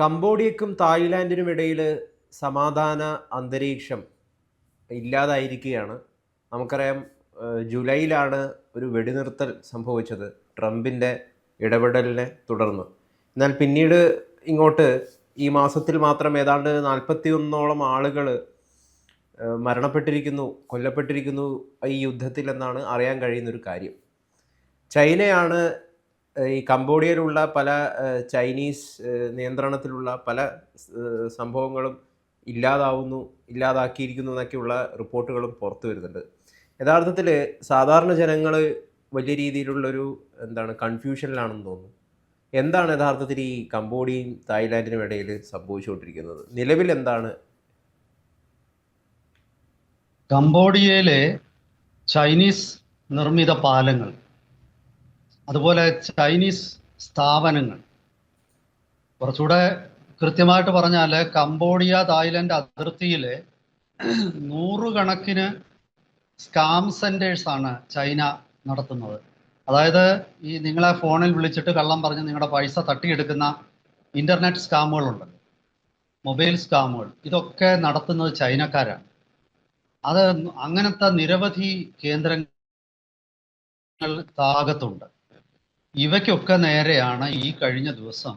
കംബോഡിയക്കും തായ്ലാൻഡിനും ഇടയിൽ സമാധാന അന്തരീക്ഷം ഇല്ലാതായിരിക്കുകയാണ്. നമുക്കറിയാം ജൂലൈയിലാണ് ഒരു വെടിനിർത്തൽ സംഭവിച്ചത് ട്രംപിന്റെ ഇടപെടലിനെ തുടർന്ന്. എന്നാൽ പിന്നീട് ഇങ്ങോട്ട് ഈ മാസത്തിൽ മാത്രം ഏതാണ്ട് നാൽപ്പത്തി ഒന്നോളം ആളുകൾ മരണപ്പെട്ടിരിക്കുന്നു കൊല്ലപ്പെട്ടിരിക്കുന്നു ഈ യുദ്ധത്തിൽ എന്നാണ് അറിയാൻ കഴിയുന്നൊരു കാര്യം. ചൈനയാണ് ഈ കംബോഡിയയിലുള്ള പല ചൈനീസ് നിയന്ത്രണത്തിലുള്ള പല സംഭവങ്ങളും ഇല്ലാതാവുന്നു ഇല്ലാതാക്കിയിരിക്കുന്നു എന്നൊക്കെയുള്ള റിപ്പോർട്ടുകളും പുറത്തു വരുന്നുണ്ട്. യഥാർത്ഥത്തിൽ സാധാരണ ജനങ്ങൾ വലിയ രീതിയിലുള്ളൊരു എന്താണ് കൺഫ്യൂഷനിലാണെന്ന് തോന്നുന്നു. എന്താണ് യഥാർത്ഥത്തിൽ ഈ കംബോഡിയയും തായ്ലാൻഡിനും ഇടയിൽ സംഭവിച്ചുകൊണ്ടിരിക്കുന്നത്? നിലവിൽ എന്താണ്? കംബോഡിയയിലെ ചൈനീസ് നിർമ്മിത പാലങ്ങൾ അതുപോലെ ചൈനീസ് സ്ഥാപനങ്ങൾ. കുറച്ചുകൂടെ കൃത്യമായിട്ട് പറഞ്ഞാൽ കംബോഡിയ തായ്ലൻഡ് അതിർത്തിയിലെ നൂറുകണക്കിന് സ്കാം സെന്റേഴ്സ് ആണ് ചൈന നടത്തുന്നത്. അതായത് ഈ നിങ്ങളെ ഫോണിൽ വിളിച്ചിട്ട് കള്ളം പറഞ്ഞ് നിങ്ങളുടെ പൈസ തട്ടിയെടുക്കുന്ന ഇന്റർനെറ്റ് സ്കാമുകളുണ്ട്. മൊബൈൽ സ്കാമുകൾ. ഇതൊക്കെ നടത്തുന്നത് ചൈനക്കാരാണ്. അത് അങ്ങനത്തെ നിരവധി കേന്ദ്രങ്ങൾ താകത്തുണ്ട്. ഇവയ്ക്കൊക്കെ നേരെയാണ് ഈ കഴിഞ്ഞ ദിവസം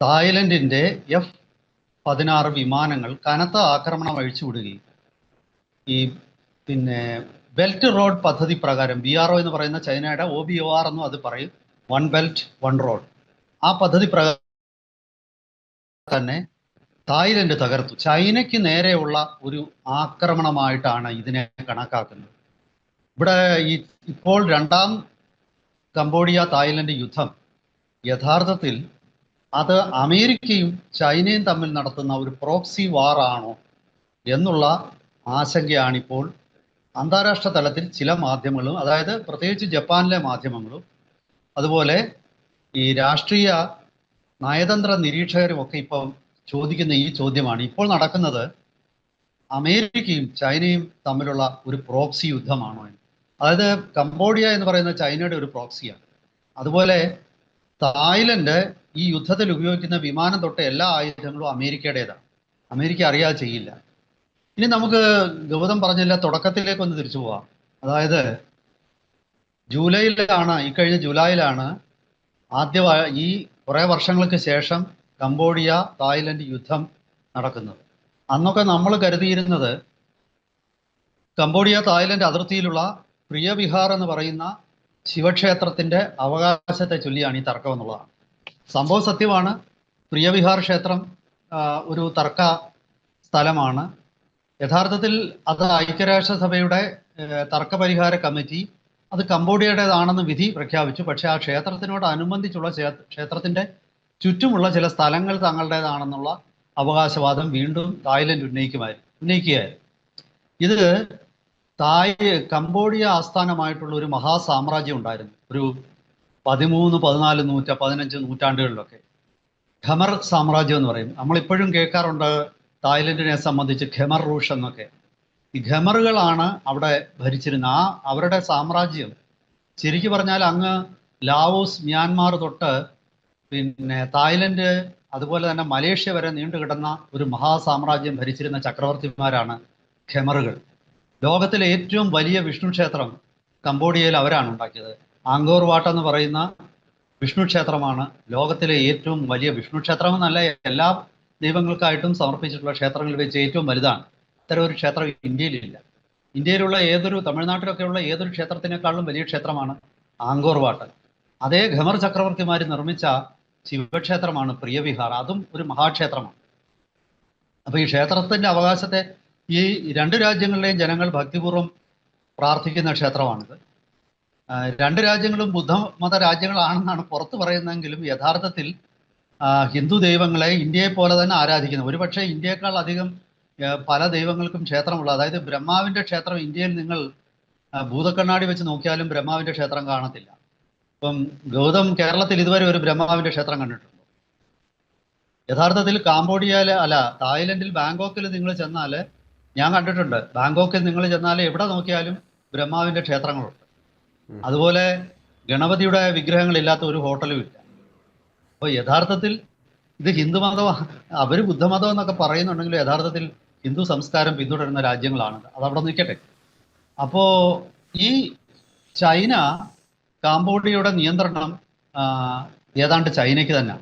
തായ്ലൻഡിന്റെ എഫ് പതിനാറ് വിമാനങ്ങൾ കനത്ത ആക്രമണം അഴിച്ചുവിടുകയും ഈ പിന്നെ ബെൽറ്റ് റോഡ് പദ്ധതി പ്രകാരം ബി ആർ ഒ എന്ന് പറയുന്ന ചൈനയുടെ ഒ ബി ഒ ആർ എന്നും അത് പറയും. One belt one road. ആ പദ്ധതി പ്രകാരം തന്നെ തായ്ലൻഡ് തകർത്തു. ചൈനയ്ക്ക് നേരെയുള്ള ഒരു ആക്രമണമായിട്ടാണ് ഇതിനെ കണക്കാക്കുന്നത്. ഇവിടെ ഈ ഇപ്പോൾ രണ്ടാം കംബോഡിയ തായ്ലൻഡ് യുദ്ധം. യഥാർത്ഥത്തിൽ അത് അമേരിക്കയും ചൈനയും തമ്മിൽ നടത്തുന്ന ഒരു പ്രോക്സി വാർ ആണോ എന്നുള്ള ആശങ്കയാണിപ്പോൾ അന്താരാഷ്ട്ര തലത്തിൽ ചില മാധ്യമങ്ങളും അതായത് പ്രത്യേകിച്ച് ജപ്പാനിലെ മാധ്യമങ്ങളും അതുപോലെ ഈ രാഷ്ട്രീയ നയതന്ത്ര നിരീക്ഷകരും ഒക്കെ ഇപ്പോൾ ചോദിക്കുന്ന ഈ ചോദ്യമാണ്. ഇപ്പോൾ നടക്കുന്നത് അമേരിക്കയും ചൈനയും തമ്മിലുള്ള ഒരു പ്രോക്സി യുദ്ധമാണോ എന്ന്. അതായത് കംബോഡിയ എന്ന് പറയുന്ന ചൈനയുടെ ഒരു പ്രോക്സിയാണ്. അതുപോലെ തായ്ലൻഡ് ഈ യുദ്ധത്തിൽ ഉപയോഗിക്കുന്ന വിമാനം തൊട്ട് എല്ലാ ആയുധങ്ങളും അമേരിക്കയുടേതാണ്. അമേരിക്ക അറിയാതെ ചെയ്യില്ല. ഇനി നമുക്ക് ഗൗതം പറഞ്ഞില്ല തുടക്കത്തിലേക്ക് ഒന്ന് തിരിച്ചു പോവാം. അതായത് ജൂലൈയിലാണ് ഇക്കഴിഞ്ഞ കഴിഞ്ഞ ജൂലൈയിലാണ് ആദ്യ ഈ കുറേ വർഷങ്ങൾക്ക് ശേഷം കംബോഡിയ തായ്ലൻഡ് യുദ്ധം നടക്കുന്നത്. അന്നൊക്കെ നമ്മൾ കരുതിയിരുന്നത് കംബോഡിയ തായ്ലൻഡ് അതിർത്തിയിലുള്ള പ്രിയവിഹാർ എന്ന് പറയുന്ന ശിവക്ഷേത്രത്തിന്റെ അവകാശത്തെ ചൊല്ലിയാണ് ഈ തർക്കം എന്നുള്ളതാണ്. സംഭവ സത്യമാണ്. പ്രിയവിഹാർ ക്ഷേത്രം ഒരു തർക്ക സ്ഥലമാണ്. യഥാർത്ഥത്തിൽ അത് ഐക്യരാഷ്ട്രസഭയുടെ തർക്ക തർക്കപരിഹാര കമ്മിറ്റി അത് കംബോഡിയയുടേതാണെന്ന് വിധി പ്രഖ്യാപിച്ചു. പക്ഷേ ആ ക്ഷേത്രത്തിനോട് അനുബന്ധിച്ചുള്ള ക്ഷേ- ക്ഷേത്രത്തിന്റെ ചുറ്റുമുള്ള ചില സ്ഥലങ്ങൾ തങ്ങളുടേതാണെന്നുള്ള അവകാശവാദം വീണ്ടും തായ്ലൻഡ് ഉന്നയിക്കുമായിരുന്നു ഉന്നയിക്കുകയായിരുന്നു. ഇത് തായ് കംബോഡിയ ആസ്ഥാനമായിട്ടുള്ള ഒരു മഹാസാമ്രാജ്യം ഉണ്ടായിരുന്നു. ഒരു പതിമൂന്ന് പതിനാല് നൂറ്റ പതിനഞ്ച് നൂറ്റാണ്ടുകളിലൊക്കെ. ഖമർ സാമ്രാജ്യം എന്ന് പറയും. നമ്മളിപ്പോഴും കേൾക്കാറുണ്ട് തായ്ലൻഡിനെ സംബന്ധിച്ച് ഖമർ റൂഷ് എന്നൊക്കെ. ഈ ഖമറുകളാണ് അവിടെ ഭരിച്ചിരുന്ന. ആ അവരുടെ സാമ്രാജ്യം ശരിക്കു പറഞ്ഞാൽ അങ്ങ് ലാവോസ് മ്യാൻമാർ തൊട്ട് പിന്നെ തായ്ലൻഡ് അതുപോലെ തന്നെ മലേഷ്യ വരെ നീണ്ടു കിടന്ന ഒരു മഹാസാമ്രാജ്യം ഭരിച്ചിരുന്ന ചക്രവർത്തിമാരാണ് ഖമറുകൾ. ലോകത്തിലെ ഏറ്റവും വലിയ വിഷ്ണു ക്ഷേത്രം കംബോഡിയയിൽ അവരാണ് ഉണ്ടാക്കിയത്. ആങ്കോർ വാട്ട് എന്ന് പറയുന്ന വിഷ്ണു ക്ഷേത്രമാണ് ലോകത്തിലെ ഏറ്റവും വലിയ വിഷ്ണു ക്ഷേത്രം എന്നല്ല എല്ലാ ദൈവങ്ങൾക്കായിട്ടും സമർപ്പിച്ചിട്ടുള്ള ക്ഷേത്രങ്ങളിൽ വെച്ച് ഏറ്റവും വലുതാണ്. ഇത്തരം ഒരു ക്ഷേത്രം ഇന്ത്യയിലില്ല. ഇന്ത്യയിലുള്ള ഏതൊരു തമിഴ്നാട്ടിലൊക്കെയുള്ള ഏതൊരു ക്ഷേത്രത്തിനേക്കാളും വലിയ ക്ഷേത്രമാണ് ആങ്കോർ വാട്ട്. അതേ ഖമർ ചക്രവർത്തിമാർ നിർമ്മിച്ച ശിവക്ഷേത്രമാണ് പ്രിയവിഹാർ. അതും ഒരു മഹാക്ഷേത്രമാണ്. അപ്പൊ ഈ ക്ഷേത്രത്തിന്റെ അവകാശത്തെ ഈ രണ്ട് രാജ്യങ്ങളിലെയും ജനങ്ങൾ ഭക്തിപൂർവം പ്രാർത്ഥിക്കുന്ന ക്ഷേത്രമാണിത്. രണ്ട് രാജ്യങ്ങളും ബുദ്ധമത രാജ്യങ്ങളാണെന്നാണ് പുറത്തു പറയുന്നതെങ്കിലും യഥാർത്ഥത്തിൽ ഹിന്ദു ദൈവങ്ങളെ ഇന്ത്യയെ പോലെ തന്നെ ആരാധിക്കുന്നു. ഒരുപക്ഷെ ഇന്ത്യയെക്കാൾ അധികം പല ദൈവങ്ങൾക്കും ക്ഷേത്രമുള്ള അതായത് ബ്രഹ്മാവിന്റെ ക്ഷേത്രം ഇന്ത്യയിൽ നിങ്ങൾ ഭൂതക്കണ്ണാടി വെച്ച് നോക്കിയാലും ബ്രഹ്മാവിന്റെ ക്ഷേത്രം കാണത്തില്ല. ഇപ്പം ഗൗതം കേരളത്തിൽ ഇതുവരെ ഒരു ബ്രഹ്മാവിന്റെ ക്ഷേത്രം കണ്ടിട്ടുണ്ട്. യഥാർത്ഥത്തിൽ കാംബോഡിയയിലെ അല്ല തായ്ലൻഡിൽ ബാങ്കോക്കിൽ നിങ്ങൾ ചെന്നാൽ ഞാൻ കണ്ടിട്ടുണ്ട്. ബാങ്കോക്കിൽ നിങ്ങൾ ചെന്നാൽ എവിടെ നോക്കിയാലും ബ്രഹ്മാവിന്റെ ക്ഷേത്രങ്ങളുണ്ട്. അതുപോലെ ഗണപതിയുടെ വിഗ്രഹങ്ങളില്ലാത്ത ഒരു ഹോട്ടലും ഇല്ല. അപ്പോൾ യഥാർത്ഥത്തിൽ ഇത് ഹിന്ദുമതം അവർ ബുദ്ധമതം എന്നൊക്കെ പറയുന്നുണ്ടെങ്കിലും യഥാർത്ഥത്തിൽ ഹിന്ദു സംസ്കാരം പിന്തുടരുന്ന രാജ്യങ്ങളാണ് അതവിടെ നിൽക്കട്ടെ. അപ്പോൾ ഈ ചൈന കാംബോഡിയയുടെ നിയന്ത്രണം ഏതാണ്ട് ചൈനയ്ക്ക് തന്നെ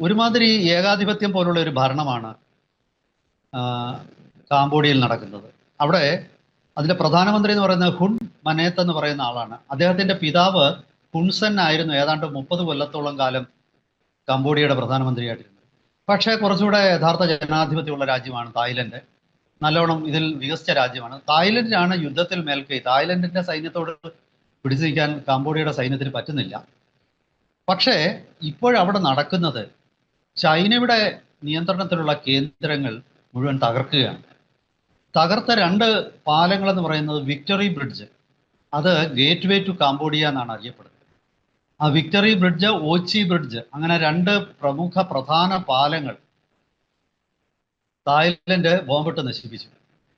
ഒരുമാതിരി ഏകാധിപത്യം പോലുള്ള ഒരു ഭരണമാണ് കാംബോഡിയയിൽ നടക്കുന്നത്. അവിടെ അതിന്റെ പ്രധാനമന്ത്രി എന്ന് പറയുന്നത് ഹുൺ മനേത്ത് എന്ന് പറയുന്ന ആളാണ്. അദ്ദേഹത്തിന്റെ പിതാവ് ഹുൺസൻ ആയിരുന്നു ഏതാണ്ട് മുപ്പത് കൊല്ലത്തോളം കാലം കംബോഡിയയുടെ പ്രധാനമന്ത്രിയായിട്ടിരുന്നത്. പക്ഷേ കുറച്ചുകൂടെ യഥാർത്ഥ ജനാധിപത്യമുള്ള രാജ്യമാണ് തായ്ലൻഡ്. നല്ലോണം ഇതിൽ വികസിച്ച രാജ്യമാണ്. തായ്ലൻഡിനാണ് യുദ്ധത്തിൽ മേൽക്കൈ. തായ്ലൻഡിന്റെ സൈന്യത്തോട് പിടിച്ചു നിൽക്കാൻ കംബോഡിയയുടെ സൈന്യത്തിന് പറ്റുന്നില്ല. പക്ഷേ ഇപ്പോഴവിടെ നടക്കുന്നത് ചൈനയുടെ നിയന്ത്രണത്തിലുള്ള കേന്ദ്രങ്ങൾ മുഴുവൻ തകർക്കുകയാണ്. തകർത്ത രണ്ട് പാലങ്ങൾ എന്ന് പറയുന്നത് വിക്ടറി ബ്രിഡ്ജ്. അത് ഗേറ്റ് വേ ടു കാംബോഡിയ എന്നാണ് അറിയപ്പെടുന്നത്. ആ വിക്ടറി ബ്രിഡ്ജ് ഓച്ചി ബ്രിഡ്ജ് അങ്ങനെ രണ്ട് പ്രമുഖ പ്രധാന പാലങ്ങൾ തായ്ലൻഡ് ബോംബിട്ട് നശിപ്പിച്ചു.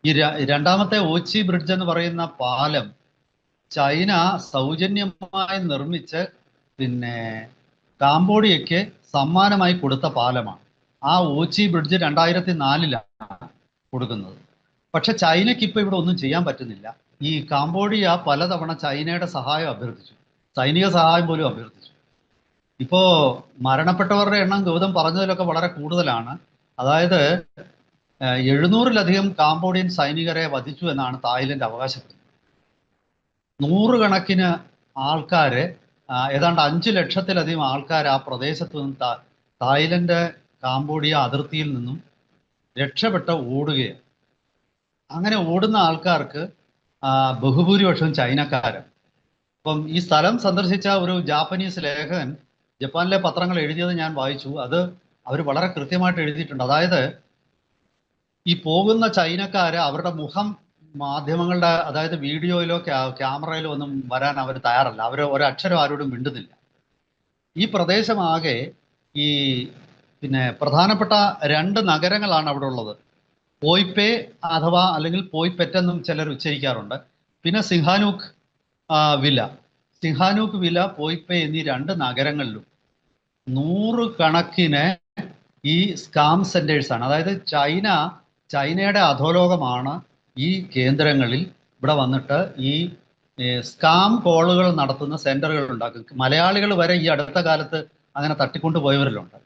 ഈ രണ്ടാമത്തെ ഓച്ചി ബ്രിഡ്ജ് എന്ന് പറയുന്ന പാലം ചൈന സൗജന്യമായി നിർമ്മിച്ച് പിന്നെ കാംബോഡിയയ്ക്ക് സമ്മാനമായി കൊടുത്ത പാലമാണ്. ആ ഓച്ചി ബ്രിഡ്ജ് രണ്ടായിരത്തി നാലിലാണ് കൊടുക്കുന്നത്. പക്ഷെ ചൈനയ്ക്ക് ഇപ്പൊ ഇവിടെ ഒന്നും ചെയ്യാൻ പറ്റുന്നില്ല. ഈ കാംബോഡിയ പലതവണ ചൈനയുടെ സഹായം അഭ്യർത്ഥിച്ചു. സൈനിക സഹായം പോലും അഭ്യർത്ഥിച്ചു. ഇപ്പോ മരണപ്പെട്ടവരുടെ എണ്ണം ഗൗതം പറഞ്ഞതിലൊക്കെ വളരെ കൂടുതലാണ്. അതായത് എഴുന്നൂറിലധികം കാംബോഡിയൻ സൈനികരെ വധിച്ചു എന്നാണ് തായ്ലൻഡ് അവകാശപ്പെടുന്നത്. നൂറുകണക്കിന് ആൾക്കാര് ഏതാണ്ട് അഞ്ചു ലക്ഷത്തിലധികം ആൾക്കാർ ആ പ്രദേശത്ത് നിന്ന് തായ്ലൻഡ് കാംബോഡിയ അതിർത്തിയിൽ നിന്നും രക്ഷപ്പെട്ട് ഓടുകയാണ്. അങ്ങനെ ഓടുന്ന ആൾക്കാർക്ക് ബഹുഭൂരിപക്ഷം ചൈനക്കാരൻ അപ്പം ഈ സ്ഥലം സന്ദർശിച്ച ഒരു ജാപ്പനീസ് ലേഖകൻ ജപ്പാനിലെ പത്രങ്ങൾ എഴുതിയത് ഞാൻ വായിച്ചു. അത് അവർ വളരെ കൃത്യമായിട്ട് എഴുതിയിട്ടുണ്ട്. അതായത് ഈ പോകുന്ന ചൈനക്കാര് അവരുടെ മുഖം മാധ്യമങ്ങളുടെ അതായത് വീഡിയോയിലോ ക്യാമറയിലോ ഒന്നും വരാൻ അവർ തയ്യാറല്ല. അവർ ഒരക്ഷരം ആരോടും മിണ്ടുന്നില്ല. ഈ പ്രദേശമാകെ ഈ പിന്നെ പ്രധാനപ്പെട്ട രണ്ട് നഗരങ്ങളാണ് അവിടെ ഉള്ളത്. പോയ്പേ അഥവാ അല്ലെങ്കിൽ പോയ്പെറ്റെന്നും ചിലർ ഉച്ചരിക്കാറുണ്ട്. പിന്നെ സിംഹാനൂക്ക് വില സിംഹാനൂക്ക് വില പോയ്പേ എന്നീ രണ്ട് നഗരങ്ങളിലും നൂറ് കണക്കിന് ഈ സ്കാം സെന്റേഴ്സ് ആണ്. അതായത് ചൈന ചൈനയുടെ അധോലോകമാണ് ഈ കേന്ദ്രങ്ങളിൽ ഇവിടെ വന്നിട്ട് ഈ സ്കാം കോളുകൾ നടത്തുന്ന സെന്ററുകൾ ഉണ്ടാക്കും. മലയാളികൾ വരെ ഈ അടുത്ത കാലത്ത് അങ്ങനെ തട്ടിക്കൊണ്ടു പോയവരിലുണ്ട്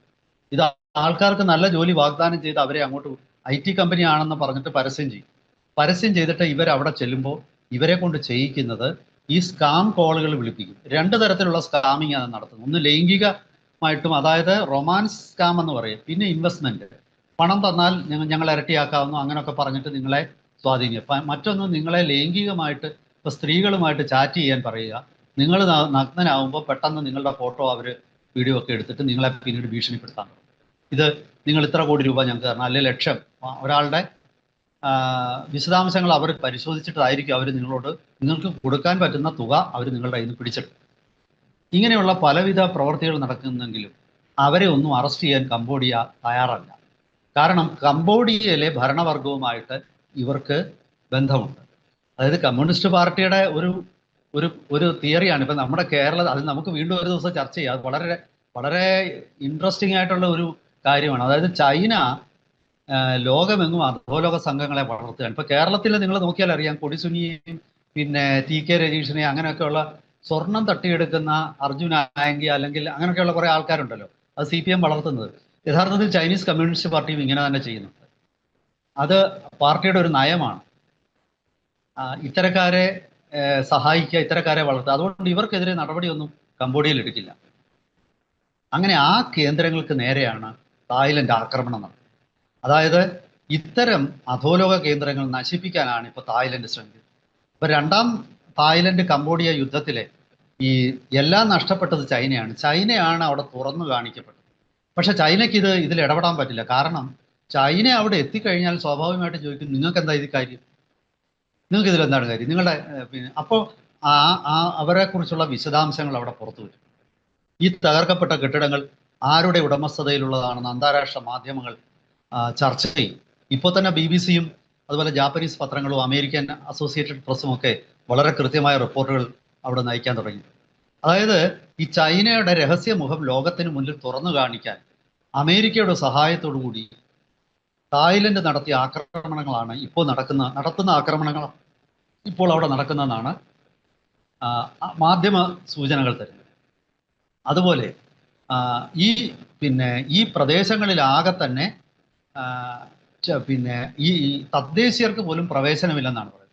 ഇത് ആൾക്കാർക്ക് നല്ല ജോലി വാഗ്ദാനം ചെയ്ത് അവരെ അങ്ങോട്ട് ഐ ടി കമ്പനി ആണെന്ന് പറഞ്ഞിട്ട് പരസ്യം ചെയ്യും. പരസ്യം ചെയ്തിട്ട് ഇവർ അവിടെ ചെല്ലുമ്പോൾ ഇവരെ കൊണ്ട് ചെയ്യിക്കുന്നത് ഈ സ്കാം കോളുകൾ വിളിപ്പിക്കും. രണ്ട് തരത്തിലുള്ള സ്കാമിങ് ആണ് നടത്തുന്നത്. ഒന്ന് ലൈംഗികമായിട്ടും അതായത് റൊമാൻസ് സ്കാം എന്ന് പറയും. പിന്നെ ഇൻവെസ്റ്റ്മെന്റ് പണം തന്നാൽ ഞങ്ങൾ ഇരട്ടിയാക്കാവുന്നു. അങ്ങനെയൊക്കെ പറഞ്ഞിട്ട് നിങ്ങളെ സ്വാധീനിക്കും. മറ്റൊന്ന് നിങ്ങളെ ലൈംഗികമായിട്ട് ഇപ്പൊ സ്ത്രീകളുമായിട്ട് ചാറ്റ് ചെയ്യാൻ പറയുക. നിങ്ങൾ നഗ്നനാവുമ്പോൾ പെട്ടെന്ന് നിങ്ങളുടെ ഫോട്ടോ അവർ വീഡിയോ ഒക്കെ എടുത്തിട്ട് നിങ്ങളെ പിന്നീട് ഭീഷണിപ്പെടുത്താൻ ഇത് നിങ്ങൾ ഇത്ര കോടി രൂപ ഞങ്ങൾക്ക് തരണം അല്ലെങ്കിൽ ലക്ഷം. ഒരാളുടെ വിശദാംശങ്ങൾ അവർ പരിശോധിച്ചിട്ടായിരിക്കും അവർ നിങ്ങളോട് നിങ്ങൾക്ക് കൊടുക്കാൻ പറ്റുന്ന തുക അവർ നിങ്ങളുടെ കയ്യിൽ നിന്ന് പിടിച്ചെടുക്കും. ഇങ്ങനെയുള്ള പലവിധ പ്രവർത്തികൾ നടക്കുന്നെങ്കിലും അവരെ ഒന്നും അറസ്റ്റ് ചെയ്യാൻ കംബോഡിയ തയ്യാറല്ല. കാരണം കംബോഡിയയിലെ ഭരണവർഗവുമായിട്ട് ഇവർക്ക് ബന്ധമുണ്ട്. അതായത് കമ്മ്യൂണിസ്റ്റ് പാർട്ടിയുടെ ഒരു ഒരു ഒരു തിയറിയാണ്. ഇപ്പം നമ്മുടെ കേരള അത് നമുക്ക് വീണ്ടും ഒരു ദിവസം ചർച്ച ചെയ്യാം. വളരെ വളരെ ഇൻട്രസ്റ്റിംഗ് ആയിട്ടുള്ള ഒരു കാര്യമാണ്. അതായത് ചൈന ലോകമെങ്ങും അധോലോക സംഘങ്ങളെ വളർത്തുകയാണ്. ഇപ്പൊ കേരളത്തിൽ നിങ്ങൾ നോക്കിയാൽ അറിയാം കൊടിസുനിയെയും പിന്നെ ടി കെ രജീഷിനെയും അങ്ങനെയൊക്കെയുള്ള സ്വർണം തട്ടിയെടുക്കുന്ന അർജുൻ ആയങ്കി അല്ലെങ്കിൽ അങ്ങനെയൊക്കെയുള്ള കുറെ ആൾക്കാരുണ്ടല്ലോ. അത് സി പി എം വളർത്തുന്നത്. യഥാർത്ഥത്തിൽ ചൈനീസ് കമ്മ്യൂണിസ്റ്റ് പാർട്ടിയും ഇങ്ങനെ തന്നെ ചെയ്യുന്നുണ്ട്. അത് പാർട്ടിയുടെ ഒരു നയമാണ്. ഇത്തരക്കാരെ സഹായിക്കുക ഇത്തരക്കാരെ വളർത്തുക. അതുകൊണ്ട് ഇവർക്കെതിരെ നടപടിയൊന്നും കംബോഡിയയിൽ എടുക്കില്ല. അങ്ങനെ ആ കേന്ദ്രങ്ങൾക്ക് നേരെയാണ് തായ്ലൻഡ് ആക്രമണം നടത്തി. അതായത് ഇത്തരം അധോലോക കേന്ദ്രങ്ങൾ നശിപ്പിക്കാനാണ് ഇപ്പൊ തായ്ലൻഡ് ശ്രമിക്കുന്നത്. ഇപ്പൊ രണ്ടാം തായ്ലൻഡ് കംബോഡിയ യുദ്ധത്തിലെ ഈ എല്ലാം നഷ്ടപ്പെട്ടത് ചൈനയാണ്. ചൈനയാണ് അവിടെ തുറന്നു കാണിക്കപ്പെട്ടത്. പക്ഷെ ചൈനയ്ക്ക് ഇത് ഇതിൽ ഇടപെടാൻ പറ്റില്ല. കാരണം ചൈന അവിടെ എത്തിക്കഴിഞ്ഞാൽ സ്വാഭാവികമായിട്ടും ചോദിക്കും നിങ്ങൾക്ക് എന്താ ഇത് കാര്യം? നിങ്ങൾക്ക് ഇതിൽ എന്താണ് കാര്യം? നിങ്ങളുടെ പിന്നെ അപ്പോൾ ആ ആ അവരെക്കുറിച്ചുള്ള വിശദാംശങ്ങൾ അവിടെ പുറത്തു വരും. ഈ തകർക്കപ്പെട്ട കെട്ടിടങ്ങൾ ആരുടെ ഉടമസ്ഥതയിലുള്ളതാണെന്ന് അന്താരാഷ്ട്ര മാധ്യമങ്ങൾ ചർച്ച ചെയ്യും. ഇപ്പോൾ തന്നെ ബി ബി സിയും അതുപോലെ ജാപ്പനീസ് പത്രങ്ങളും അമേരിക്കൻ അസോസിയേറ്റഡ് പ്രസ്സും ഒക്കെ വളരെ കൃത്യമായ റിപ്പോർട്ടുകൾ അവിടെ നയിക്കാൻ തുടങ്ങി. അതായത് ഈ ചൈനയുടെ രഹസ്യമുഖം ലോകത്തിന് മുന്നിൽ തുറന്നു കാണിക്കാൻ അമേരിക്കയുടെ സഹായത്തോടു കൂടി തായ്ലൻഡ് നടത്തിയ ആക്രമണങ്ങളാണ് ഇപ്പോൾ നടക്കുന്ന നടത്തുന്ന ആക്രമണങ്ങൾ ഇപ്പോൾ അവിടെ നടക്കുന്നതെന്നാണ് മാധ്യമ സൂചനകൾ തരുന്നത്. അതുപോലെ ഈ പിന്നെ ഈ പ്രദേശങ്ങളിലാകെ തന്നെ പിന്നെ ഈ തദ്ദേശീയർക്ക് പോലും പ്രവേശനമില്ലെന്നാണ് പറയുന്നത്.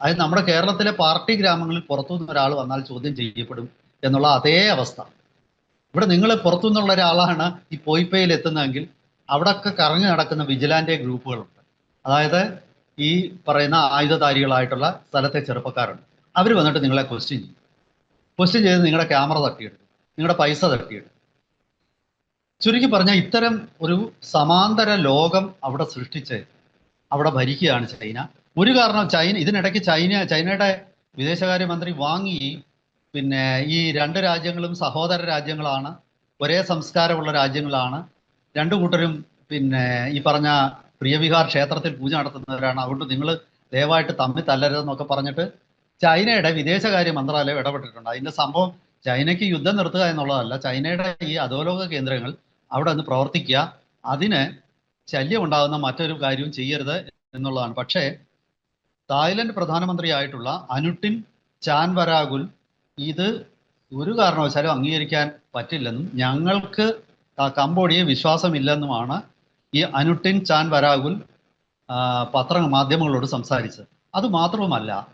അതായത് നമ്മുടെ കേരളത്തിലെ പാർട്ടി ഗ്രാമങ്ങളിൽ പുറത്തുനിന്ന് ഒരാൾ വന്നാൽ ചോദ്യം ചെയ്യപ്പെടും എന്നുള്ള അതേ അവസ്ഥ. ഇവിടെ നിങ്ങൾ പുറത്തുനിന്നുള്ള ഒരാളാണ് ഈ പോയിപ്പയിൽ എത്തുന്നതെങ്കിൽ അവിടെയൊക്കെ കറങ്ങി നടക്കുന്ന വിജിലാന്റെ ഗ്രൂപ്പുകളുണ്ട്. അതായത് ഈ പറയുന്ന ആയുധധാരികളായിട്ടുള്ള സ്ഥലത്തെ ചെറുപ്പക്കാരുണ്ട്. അവർ വന്നിട്ട് നിങ്ങളെ ക്വസ്റ്റ്യൻ ചെയ്യും. ക്വസ്റ്റ്യൻ ചെയ്ത് നിങ്ങളുടെ ക്യാമറ തട്ടിയെടുക്കും. നിങ്ങളുടെ പൈസ തട്ടിയെടുക്കും. ചുരുക്കി പറഞ്ഞാൽ ഇത്തരം ഒരു സമാന്തര ലോകം അവിടെ സൃഷ്ടിച്ച് അവിടെ ഭരിക്കുകയാണ് ചൈന. ഒരു കാരണം ചൈന ഇതിനിടയ്ക്ക് ചൈന ചൈനയുടെ വിദേശകാര്യമന്ത്രി വാങ്ങി പിന്നെ ഈ രണ്ട് രാജ്യങ്ങളും സഹോദര രാജ്യങ്ങളാണ് ഒരേ സംസ്കാരമുള്ള രാജ്യങ്ങളാണ്. രണ്ടു കൂട്ടരും പിന്നെ ഈ പറഞ്ഞ പ്രിയവിഹാർ ക്ഷേത്രത്തിൽ പൂജ നടത്തുന്നവരാണ്. അതുകൊണ്ട് നിങ്ങൾ ദയവായിട്ട് തമ്മിൽ തല്ലരുതെന്നൊക്കെ പറഞ്ഞിട്ട് ചൈനയുടെ വിദേശകാര്യ മന്ത്രാലയം ഇടപെട്ടിട്ടുണ്ട്. അതിന്റെ സംഭവം ചൈനയ്ക്ക് യുദ്ധം നിർത്തുക എന്നുള്ളതല്ല. ചൈനയുടെ ഈ അധോലോക കേന്ദ്രങ്ങൾ അവിടെ നിന്ന് പ്രവർത്തിക്കുക. അതിന് ശല്യം ഉണ്ടാകുന്ന മറ്റൊരു കാര്യവും ചെയ്യരുത് എന്നുള്ളതാണ്. പക്ഷേ തായ്ലൻഡ് പ്രധാനമന്ത്രിയായിട്ടുള്ള അനുട്ടിൻ ചാൻവരാഗുൽ ഇത് ഒരു കാരണവശാലും അംഗീകരിക്കാൻ പറ്റില്ലെന്നും ഞങ്ങൾക്ക് കംബോഡിയ വിശ്വാസമില്ലെന്നുമാണ് ഈ അനുട്ടിൻ ചാൻ വരാഗുൽ പത്ര മാധ്യമങ്ങളോട് സംസാരിച്ചത്. അത് മാത്രവുമല്ല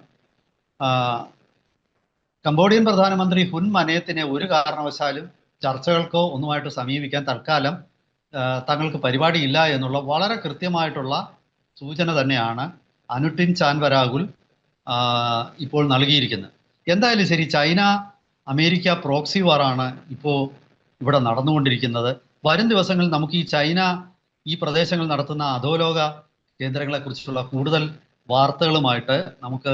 കംബോഡിയൻ പ്രധാനമന്ത്രി ഹുൻ മനേത്തിനെ ഒരു കാരണവശാലും ചർച്ചകൾക്കോ ഒന്നുമായിട്ട് സമീപിക്കാൻ തൽക്കാലം തങ്ങൾക്ക് പരിപാടിയില്ല എന്നുള്ള വളരെ കൃത്യമായിട്ടുള്ള സൂചന തന്നെയാണ് അനുട്ടിൻ ചാൻവരാകുൽ ഇപ്പോൾ നൽകിയിരിക്കുന്നത്. എന്തായാലും ശരി ചൈന അമേരിക്ക പ്രോക്സി വാറാണ് ഇപ്പോൾ ഇവിടെ നടന്നുകൊണ്ടിരിക്കുന്നത്. വരും ദിവസങ്ങളിൽ നമുക്ക് ഈ ചൈന ഈ പ്രദേശങ്ങൾ നടത്തുന്ന അധോലോക കേന്ദ്രങ്ങളെക്കുറിച്ചുള്ള കൂടുതൽ വാർത്തകളുമായിട്ട് നമുക്ക്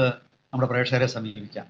നമ്മുടെ പ്രേക്ഷകരെ സമീപിക്കാം.